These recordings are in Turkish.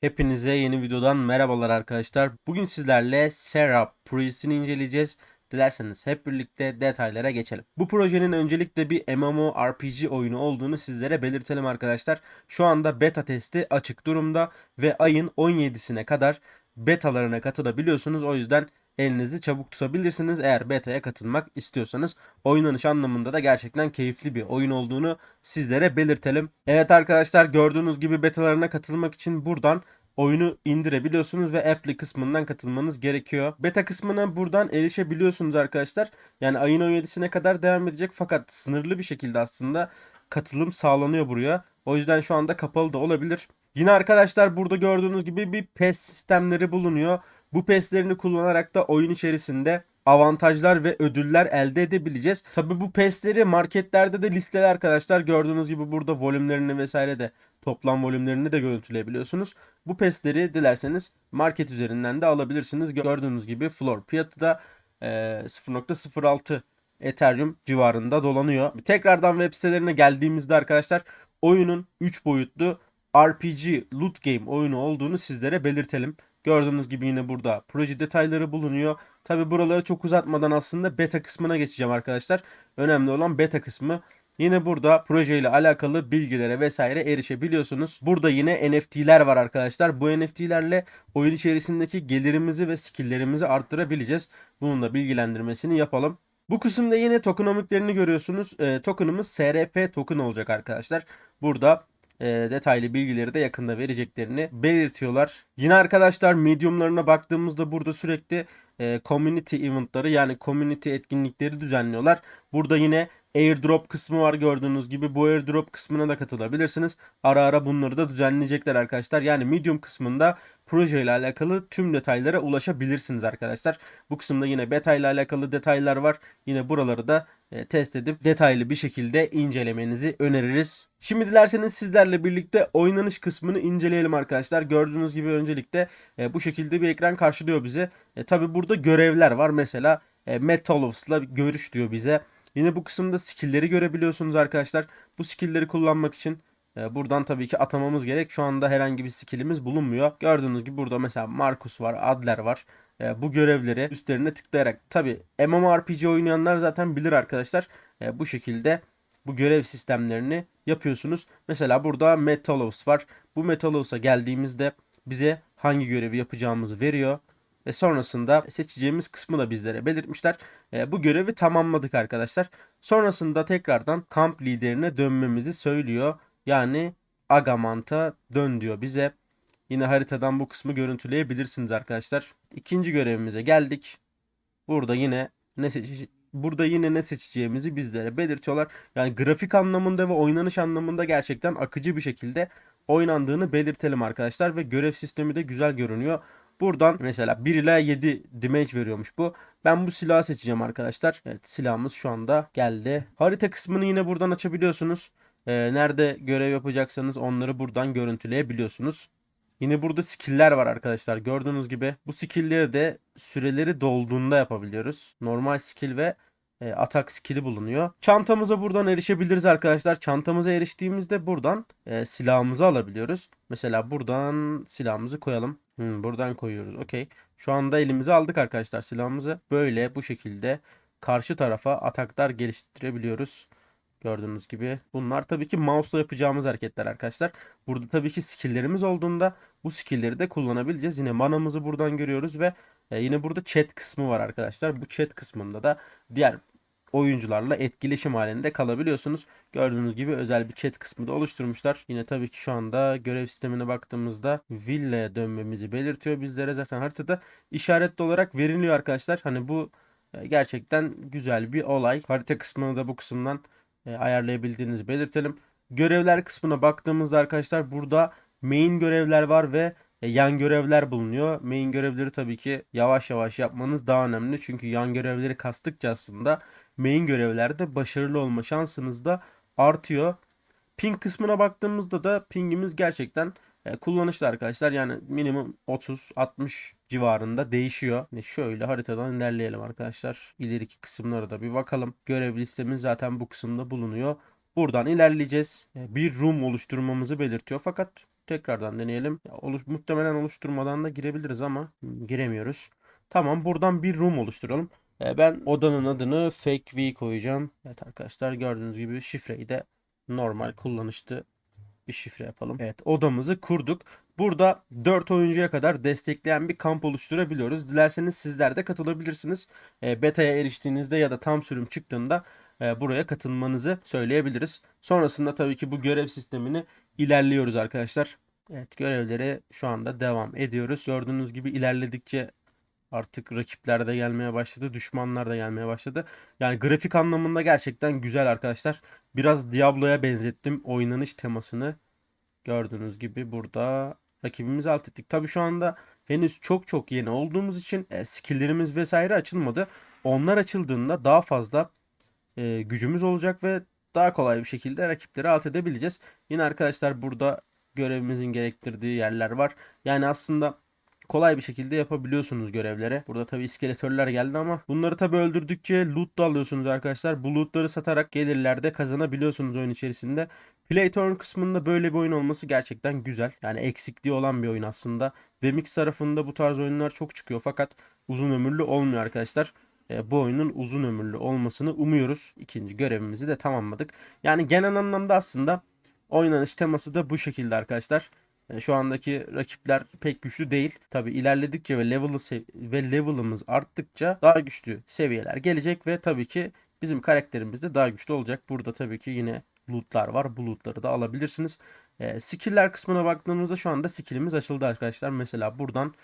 Hepinize yeni videodan merhabalar arkadaşlar. Bugün sizlerle Serap projesini inceleyeceğiz. Dilerseniz hep birlikte detaylara geçelim. Bu projenin öncelikle bir MMORPG oyunu olduğunu sizlere belirtelim arkadaşlar. Şu anda beta testi açık durumda ve ayın 17'sine kadar betalarına katılabiliyorsunuz. O yüzden elinizi çabuk tutabilirsiniz eğer beta'ya katılmak istiyorsanız. Oynanış anlamında da gerçekten keyifli bir oyun olduğunu sizlere belirtelim. Evet arkadaşlar gördüğünüz gibi betalarına katılmak için buradan oyunu indirebiliyorsunuz ve apply kısmından katılmanız gerekiyor. Beta kısmına buradan erişebiliyorsunuz arkadaşlar. Yani ayın 17'sine kadar devam edecek fakat sınırlı bir şekilde aslında katılım sağlanıyor buraya. O yüzden şu anda kapalı da olabilir. Yine arkadaşlar burada gördüğünüz gibi bir PES sistemleri bulunuyor. Bu PES'lerini kullanarak da oyun içerisinde avantajlar ve ödüller elde edebileceğiz. Tabi bu PES'leri marketlerde de listeli arkadaşlar. Gördüğünüz gibi burada volümlerini vesaire de toplam volümlerini de görüntüleyebiliyorsunuz. Bu PES'leri dilerseniz market üzerinden de alabilirsiniz. Gördüğünüz gibi floor fiyatı da e, 0.06 Ethereum civarında dolanıyor. Tekrardan web sitelerine geldiğimizde arkadaşlar oyunun 3 boyutlu RPG loot game oyunu olduğunu sizlere belirtelim. Gördüğünüz gibi yine burada proje detayları bulunuyor. Tabi buraları çok uzatmadan aslında beta kısmına geçeceğim arkadaşlar. Önemli olan beta kısmı. Yine burada projeyle alakalı bilgilere vesaire erişebiliyorsunuz. Burada yine NFT'ler var arkadaşlar. Bu NFT'lerle oyun içerisindeki gelirimizi ve skilllerimizi arttırabileceğiz. Bunun da bilgilendirmesini yapalım. Bu kısımda yine tokenomiklerini görüyorsunuz. E, tokenımız SRF token olacak arkadaşlar. Burada e, detaylı bilgileri de yakında vereceklerini belirtiyorlar. Yine arkadaşlar mediumlarına baktığımızda burada sürekli e, community eventları yani community etkinlikleri düzenliyorlar. Burada yine airdrop kısmı var gördüğünüz gibi. Bu airdrop kısmına da katılabilirsiniz. Ara ara bunları da düzenleyecekler arkadaşlar. Yani medium kısmında proje ile alakalı tüm detaylara ulaşabilirsiniz arkadaşlar. Bu kısımda yine beta ile alakalı detaylar var. Yine buraları da e, test edip detaylı bir şekilde incelemenizi öneririz. Şimdi dilerseniz sizlerle birlikte oynanış kısmını inceleyelim arkadaşlar. Gördüğünüz gibi öncelikle e, bu şekilde bir ekran karşılıyor bizi. E, Tabi burada görevler var. Mesela e, Metalovs'la görüş diyor bize. Yine bu kısımda skill'leri görebiliyorsunuz arkadaşlar. Bu skill'leri kullanmak için e, buradan tabii ki atamamız gerek. Şu anda herhangi bir skill'imiz bulunmuyor. Gördüğünüz gibi burada mesela Marcus var, Adler var. E, bu görevleri üstlerine tıklayarak tabii MMORPG oynayanlar zaten bilir arkadaşlar. E, bu şekilde bu görev sistemlerini yapıyorsunuz. Mesela burada Metalos var. Bu Metalos'a geldiğimizde bize hangi görevi yapacağımızı veriyor ve sonrasında seçeceğimiz kısmı da bizlere belirtmişler. E, bu görevi tamamladık arkadaşlar. Sonrasında tekrardan kamp liderine dönmemizi söylüyor. Yani Agamant'a dön diyor bize. Yine haritadan bu kısmı görüntüleyebilirsiniz arkadaşlar. İkinci görevimize geldik. Burada yine ne seçeceğiz? Burada yine ne seçeceğimizi bizlere belirtiyorlar. Yani grafik anlamında ve oynanış anlamında gerçekten akıcı bir şekilde oynandığını belirtelim arkadaşlar ve görev sistemi de güzel görünüyor. Buradan mesela 1 ila 7 damage veriyormuş bu. Ben bu silahı seçeceğim arkadaşlar. Evet silahımız şu anda geldi. Harita kısmını yine buradan açabiliyorsunuz. Ee, nerede görev yapacaksanız onları buradan görüntüleyebiliyorsunuz. Yine burada skill'ler var arkadaşlar. Gördüğünüz gibi bu skill'leri de süreleri dolduğunda yapabiliyoruz. Normal skill ve e, atak skill'i bulunuyor. Çantamıza buradan erişebiliriz arkadaşlar. Çantamıza eriştiğimizde buradan e, silahımızı alabiliyoruz. Mesela buradan silahımızı koyalım. Hmm, buradan koyuyoruz. Okey. Şu anda elimize aldık arkadaşlar silahımızı. Böyle bu şekilde karşı tarafa ataklar geliştirebiliyoruz. Gördüğünüz gibi. Bunlar tabii ki mouse'la yapacağımız hareketler arkadaşlar. Burada tabii ki skill'lerimiz olduğunda bu skill'leri de kullanabileceğiz. Yine manamızı buradan görüyoruz ve e, yine burada chat kısmı var arkadaşlar. Bu chat kısmında da diğer oyuncularla etkileşim halinde kalabiliyorsunuz. Gördüğünüz gibi özel bir chat kısmı da oluşturmuşlar. Yine tabii ki şu anda görev sistemine baktığımızda villa'ya dönmemizi belirtiyor bizlere. Zaten haritada işaretli olarak veriliyor arkadaşlar. Hani bu e, gerçekten güzel bir olay. Harita kısmını da bu kısımdan e, ayarlayabildiğinizi belirtelim. Görevler kısmına baktığımızda arkadaşlar burada main görevler var ve yan görevler bulunuyor. Main görevleri tabii ki yavaş yavaş yapmanız daha önemli. Çünkü yan görevleri kastıkça aslında main görevlerde başarılı olma şansınız da artıyor. Ping kısmına baktığımızda da pingimiz gerçekten e, kullanışlı arkadaşlar. Yani minimum 30-60 civarında değişiyor. Yani şöyle haritadan ilerleyelim arkadaşlar. İleriki kısımlara da bir bakalım. Görev listemiz zaten bu kısımda bulunuyor. Buradan ilerleyeceğiz. E, bir room oluşturmamızı belirtiyor. Fakat Tekrardan deneyelim. Oluş, muhtemelen oluşturmadan da girebiliriz ama giremiyoruz. Tamam buradan bir room oluşturalım. E, ben odanın adını fake V koyacağım. Evet arkadaşlar gördüğünüz gibi şifreyi de normal kullanışlı bir şifre yapalım. Evet odamızı kurduk. Burada 4 oyuncuya kadar destekleyen bir kamp oluşturabiliyoruz. Dilerseniz sizler de katılabilirsiniz. E, beta'ya eriştiğinizde ya da tam sürüm çıktığında buraya katılmanızı söyleyebiliriz. Sonrasında tabii ki bu görev sistemini ilerliyoruz arkadaşlar. Evet görevleri şu anda devam ediyoruz. Gördüğünüz gibi ilerledikçe artık rakipler de gelmeye başladı. Düşmanlar da gelmeye başladı. Yani grafik anlamında gerçekten güzel arkadaşlar. Biraz Diablo'ya benzettim oynanış temasını. Gördüğünüz gibi burada rakibimizi alt ettik. Tabii şu anda henüz çok çok yeni olduğumuz için e, skilllerimiz vesaire açılmadı. Onlar açıldığında daha fazla e, gücümüz olacak ve daha kolay bir şekilde rakipleri alt edebileceğiz. Yine arkadaşlar burada görevimizin gerektirdiği yerler var. Yani aslında kolay bir şekilde yapabiliyorsunuz görevlere. Burada tabi iskeletörler geldi ama bunları tabi öldürdükçe loot da alıyorsunuz arkadaşlar. Bu lootları satarak gelirlerde kazanabiliyorsunuz oyun içerisinde. Play turn kısmında böyle bir oyun olması gerçekten güzel. Yani eksikliği olan bir oyun aslında. Vmix tarafında bu tarz oyunlar çok çıkıyor fakat uzun ömürlü olmuyor arkadaşlar. E, bu oyunun uzun ömürlü olmasını umuyoruz. İkinci görevimizi de tamamladık. Yani genel anlamda aslında oynanış teması da bu şekilde arkadaşlar. E, şu andaki rakipler pek güçlü değil. Tabi ilerledikçe ve level'ı ve level'ımız arttıkça daha güçlü seviyeler gelecek ve tabii ki bizim karakterimiz de daha güçlü olacak. Burada tabii ki yine lootlar var. Bu lootları da alabilirsiniz. E, skill'ler kısmına baktığımızda şu anda skill'imiz açıldı arkadaşlar. Mesela buradan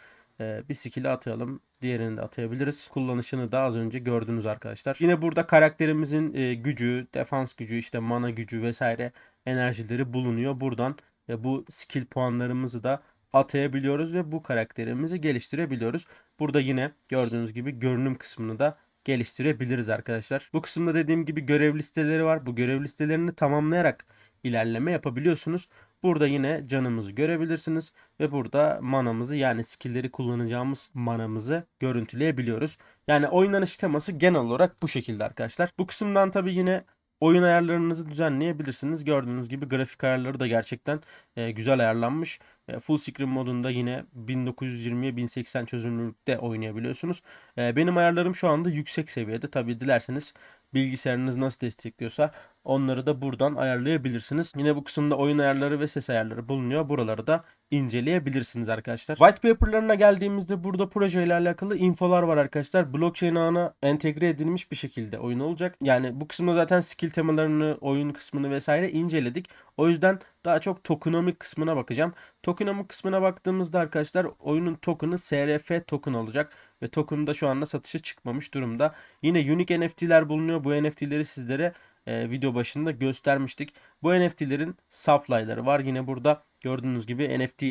bir skill'i atayalım. Diğerini de atayabiliriz. Kullanışını da az önce gördünüz arkadaşlar. Yine burada karakterimizin e, gücü, defans gücü, işte mana gücü vesaire enerjileri bulunuyor. Buradan bu skill puanlarımızı da atayabiliyoruz ve bu karakterimizi geliştirebiliyoruz. Burada yine gördüğünüz gibi görünüm kısmını da geliştirebiliriz arkadaşlar. Bu kısımda dediğim gibi görev listeleri var. Bu görev listelerini tamamlayarak ilerleme yapabiliyorsunuz. Burada yine canımızı görebilirsiniz ve burada manamızı yani skill'leri kullanacağımız manamızı görüntüleyebiliyoruz. Yani oynanış teması genel olarak bu şekilde arkadaşlar. Bu kısımdan tabi yine oyun ayarlarınızı düzenleyebilirsiniz. Gördüğünüz gibi grafik ayarları da gerçekten e, güzel ayarlanmış. E, full screen modunda yine 1920'ye 1080 çözünürlükte oynayabiliyorsunuz. E, benim ayarlarım şu anda yüksek seviyede. Tabi dilerseniz bilgisayarınız nasıl destekliyorsa onları da buradan ayarlayabilirsiniz. Yine bu kısımda oyun ayarları ve ses ayarları bulunuyor. Buraları da inceleyebilirsiniz arkadaşlar. White paper'larına geldiğimizde burada proje ile alakalı infolar var arkadaşlar. Blockchain ağına entegre edilmiş bir şekilde oyun olacak. Yani bu kısımda zaten skill temalarını, oyun kısmını vesaire inceledik. O yüzden daha çok tokenomic kısmına bakacağım. Tokenomic kısmına baktığımızda arkadaşlar oyunun token'ı SRF token olacak ve token da şu anda satışa çıkmamış durumda. Yine unique NFT'ler bulunuyor. Bu NFT'leri sizlere e, video başında göstermiştik. Bu NFT'lerin supply'ları var. Yine burada gördüğünüz gibi NFT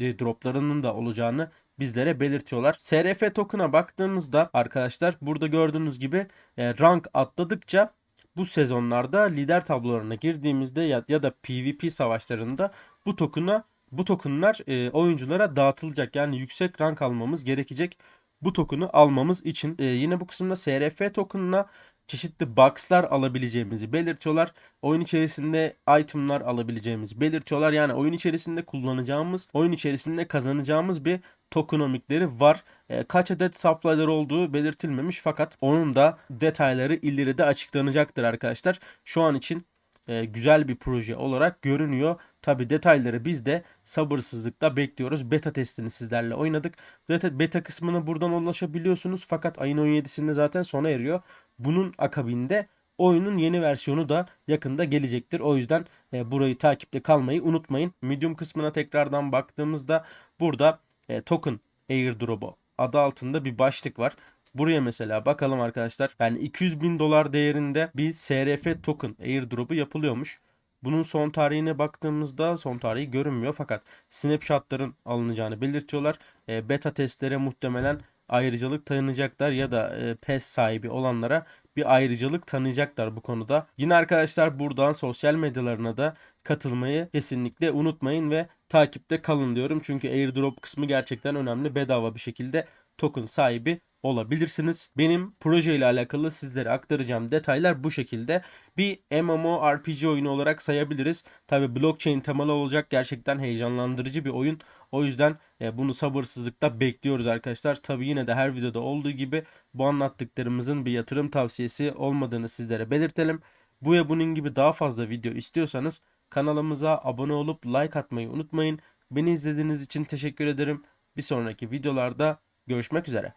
droplarının da olacağını bizlere belirtiyorlar. SRF token'a baktığımızda arkadaşlar burada gördüğünüz gibi e, rank atladıkça bu sezonlarda lider tablolarına girdiğimizde ya, ya da PvP savaşlarında bu token'a bu tokenlar e, oyunculara dağıtılacak. Yani yüksek rank almamız gerekecek bu token'ı almamız için. E, yine bu kısımda SRF token'ına çeşitli box'lar alabileceğimizi belirtiyorlar. Oyun içerisinde item'lar alabileceğimizi belirtiyorlar. Yani oyun içerisinde kullanacağımız, oyun içerisinde kazanacağımız bir tokenomikleri var. E, kaç adet supply'lar olduğu belirtilmemiş fakat onun da detayları ileride açıklanacaktır arkadaşlar. Şu an için e, güzel bir proje olarak görünüyor. Tabi detayları biz de sabırsızlıkla bekliyoruz. Beta testini sizlerle oynadık. Beta, beta kısmına buradan ulaşabiliyorsunuz fakat ayın 17'sinde zaten sona eriyor. Bunun akabinde oyunun yeni versiyonu da yakında gelecektir. O yüzden e, burayı takipte kalmayı unutmayın. Medium kısmına tekrardan baktığımızda burada e, token airdrop'u adı altında bir başlık var. Buraya mesela bakalım arkadaşlar. Yani 200 bin dolar değerinde bir SRF token airdrop'u yapılıyormuş. Bunun son tarihine baktığımızda son tarihi görünmüyor fakat snapshotların alınacağını belirtiyorlar. E, beta testlere muhtemelen ayrıcalık tanınacaklar ya da e, PES sahibi olanlara bir ayrıcalık tanıyacaklar bu konuda. Yine arkadaşlar buradan sosyal medyalarına da katılmayı kesinlikle unutmayın ve takipte kalın diyorum. Çünkü airdrop kısmı gerçekten önemli. Bedava bir şekilde token sahibi olabilirsiniz. Benim proje ile alakalı sizlere aktaracağım detaylar bu şekilde. Bir MMORPG oyunu olarak sayabiliriz. Tabi blockchain temalı olacak gerçekten heyecanlandırıcı bir oyun. O yüzden e, bunu sabırsızlıkla bekliyoruz arkadaşlar. Tabi yine de her videoda olduğu gibi bu anlattıklarımızın bir yatırım tavsiyesi olmadığını sizlere belirtelim. Bu ve bunun gibi daha fazla video istiyorsanız kanalımıza abone olup like atmayı unutmayın. Beni izlediğiniz için teşekkür ederim. Bir sonraki videolarda görüşmek üzere.